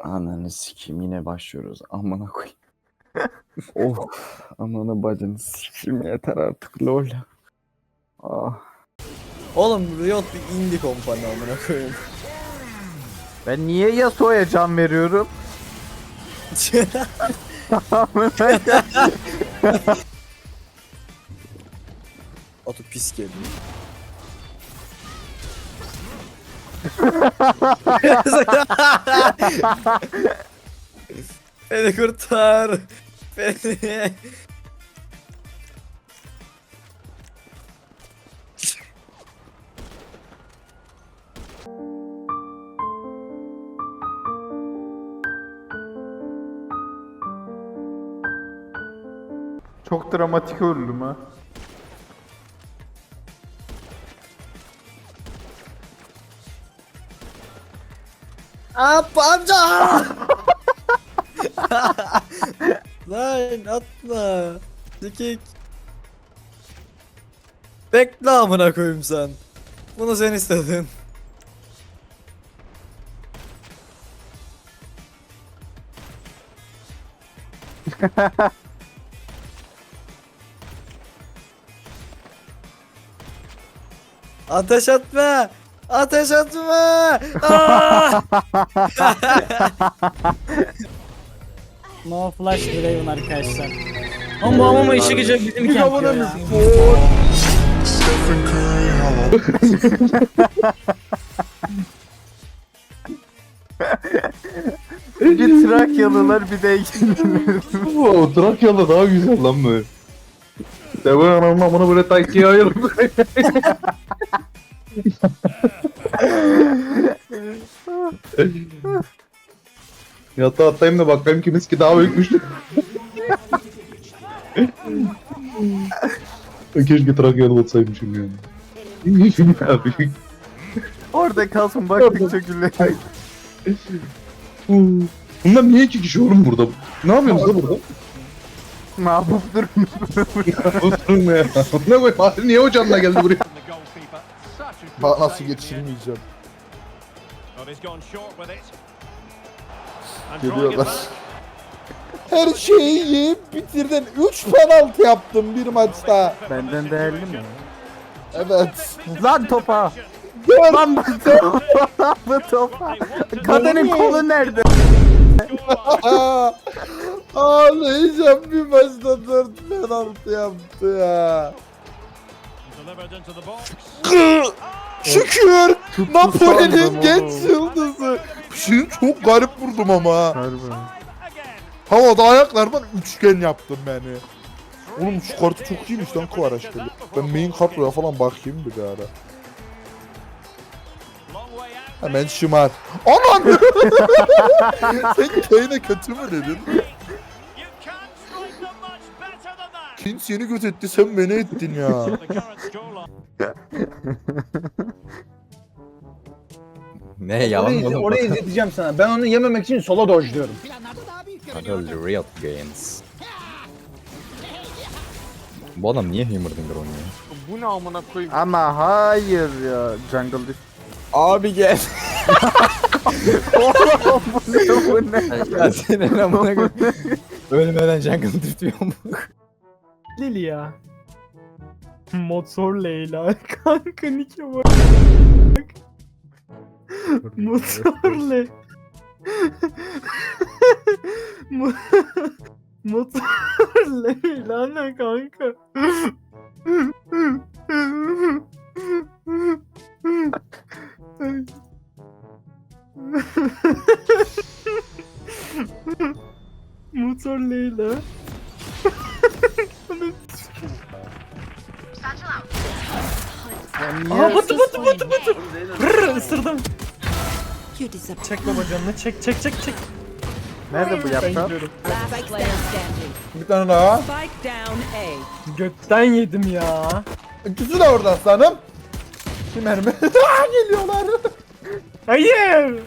Ananı sikeyim yine başlıyoruz. Amına koyayım. oh amına bacını sikeyim yeter artık lol. Ah. Oğlum Riot bir indie kompanı amına koyayım. Ben niye Yasuo'ya can veriyorum? Otu pis geldi. Beni kurtar. Beni. Çok dramatik öldüm ha. Ap amca. Lan atma. Sikik. Bekle amına koyayım sen. Bunu sen istedin. Ateş etme! Ateş etme! Aa! No flash Draven arkadaşlar. Ama bu ama işi gücü bizim kempiyor ya. Bir Trakyalılar bir de Oo, Trakyalı daha güzel lan böyle. Devam anamın amına böyle tak ikiye ayırdım. Yatağa atlayayım da bakayım kimiz ki daha büyükmüş. Keşke Trakyalı olsaymışım yani. Ya büyük. orada kalsın baktıkça güle. Bunlar niye iki kişi oğlum burada? Ne yapıyorsunuz da burada? ne yapıp durun? Oturun ya. Ne koyayım? Niye o canına geldi buraya? Bak nasıl geçirmeyeceğim. Geliyorlar. Her şeyi yiyip bitirdin. 3 penaltı yaptım bir maçta. Benden değerli mi? Evet. Lan topa! Gör. Lan bu topa! bu topa! Kadının kolu nerede? Ağlayacağım bir maçta 4 penaltı yaptı ya. Şükür Napoli'nin genç yıldızı. Şimdi çok garip vurdum ama. ha. Harbi. Havada ayaklardan üçgen yaptım beni. Oğlum şu kartı çok iyiymiş lan Kıvaraşkeli. Ben main kadroya falan bakayım bir ara. Hemen şımar. Aman! Sen Kane'e kötü mü dedin? Kane seni göt etti sen beni ettin ya. Ne yalan Orayı, oğlum. orayı izleteceğim sana. Ben onu yememek için sola dojluyorum. Kanka Riot Games. Bu adam niye Hammerdinger oynuyor? Ama hayır ya. Jungle düş. Abi gel. Oğlum bu ne bu ne? ya senin amına koyayım. Ölmeden jungle tutuyor mu? Lili ya. Motor Leyla. Kanka Nike bak. Motor Le. Mo- Motor Leyla ne kanka? Motor Leyla. Aa batı batı batı batı. Brrr ısırdım. Çek baba canını çek çek çek çek. Nerede bu standing. Bir tane daha. Spike down A. Götten yedim ya. İkisi de orada aslanım. Kim mermi? Aa, Geliyorlar. Hayır.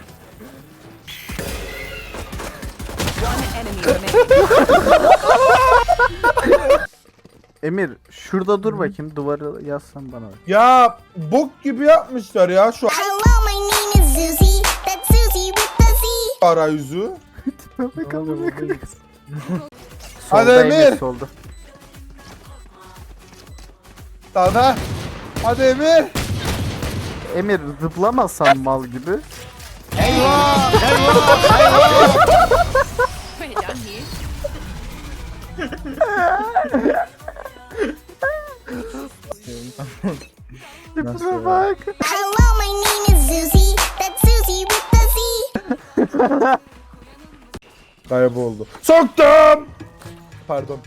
One enemy remaining. Emir şurada dur bakayım duvarı yazsan bana. Ya bok gibi yapmışlar ya şu Hello, my name is Susie. That's Susie with the Z. arayüzü. Bak amına koyayım. Hadi Solda Emir. Solda. Dada. Hadi Emir. Emir zıplamazsan mal gibi. Tipine Kayboldu. Soktum. Pardon.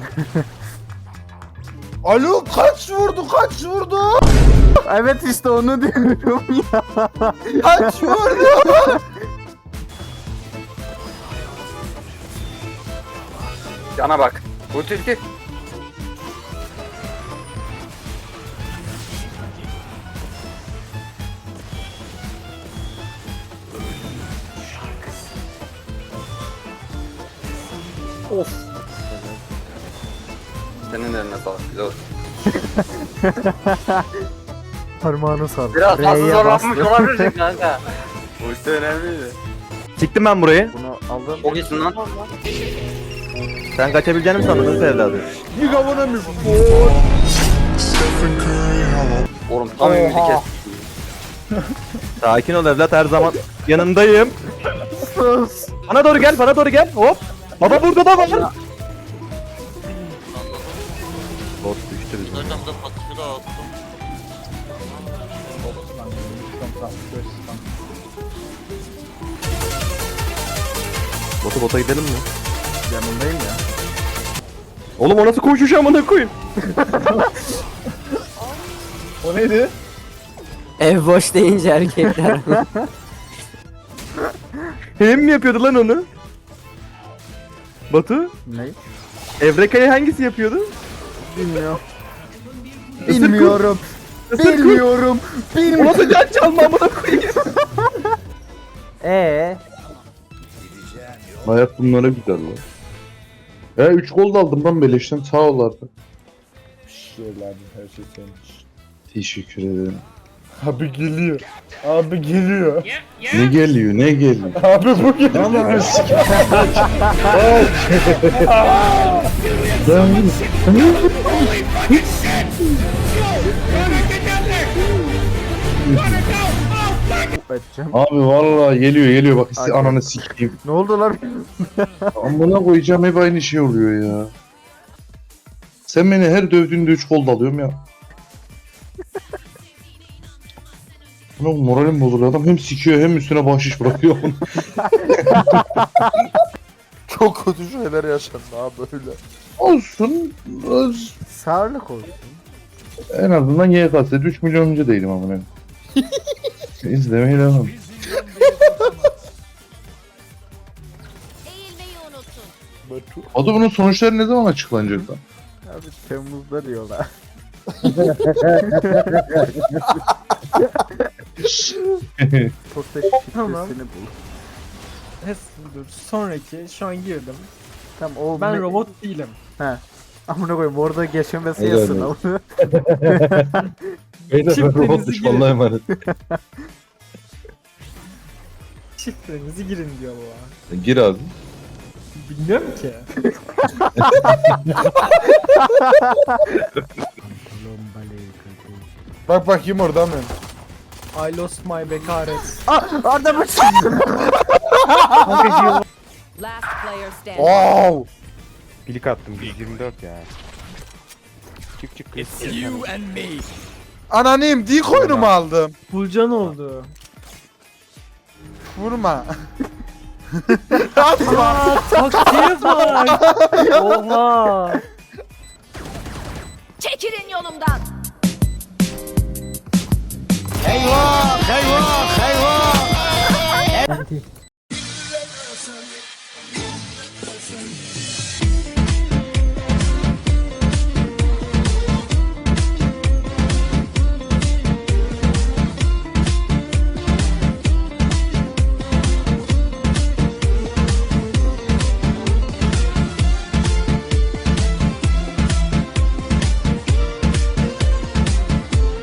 Alo kaç vurdu kaç vurdu Evet işte onu diyorum ya. kaç vurdu Cana bak. Bu tilki. Senin eline sağlık. Güzel olsun. Parmağını sar. Biraz fazla zorlanmış olabilirsin kanka. Bu işte önemliydi. Çıktım ben burayı. Bunu aldım. O gitsin lan. Sen kaçabileceğini mi sandın nasıl evladım? You got one of me Oğlum tam ümidi kes. Sakin ol evlat her zaman yanındayım. Sus. Bana doğru gel bana doğru gel hop. Baba burada da var. Bot düştü bizim. Botu bota gidelim mi? Yanındayım ya. Oğlum o nasıl koşuş amına koyayım? O neydi? Ev boş deyince erkekler. Hem mi yapıyordu lan onu? Batu? Ne? Evreka'yı hangisi yapıyordu? Bilmiyorum. Bilmiyorum. Bilmiyorum. Bilmiyorum. nasıl can çalma amına koyayım? Eee? Hayat bunlara güzel lan. Ya 3 gol da aldım lan beleşten sağ ol artık. Şeyler her şey senin için. Teşekkür ederim. Abi geliyor. Abi geliyor. Ne geliyor ne geliyor? Abi bu geliyor. Edeceğim. Abi vallahi geliyor geliyor bak Hadi. ananı sikeyim. Ne oldu lan? Amına koyacağım hep aynı şey oluyor ya. Sen beni her dövdüğünde 3 gol da alıyorum ya. Moralim bozuluyor adam hem sikiyor hem üstüne bahşiş bırakıyor. Çok kötü şeyler yaşandı abi böyle. Olsun. öz- Sağlık olsun. En azından YKS'de 3 milyon önce değilim amına. İzlemeyi devam. Eğilmeyi unutun. Batu. Adı bunun sonuçları ne zaman açıklanacak lan? Abi Temmuz'da diyorlar. Posta Tamam. şifresini bul. Dur sonraki şu an girdim. Tamam o Ben robot değilim. Amına koyayım orada geçemesi Helal yazsın olsun. amına. Beyler Çiftlerinizi girin. emanet. Şifrenizi girin diyor bu. Gir abi. Bilmiyorum ki. Bak bakayım orada mı? I lost my bekaret. Arda mı Last player standing. Bilik attım 124 ya. Çık çık. Ananıyım dik oyunu mu aldım? Bulcan oldu. Vurma. Taktiğe bak. Oha. Çekilin yolumdan. 开锁开锁开锁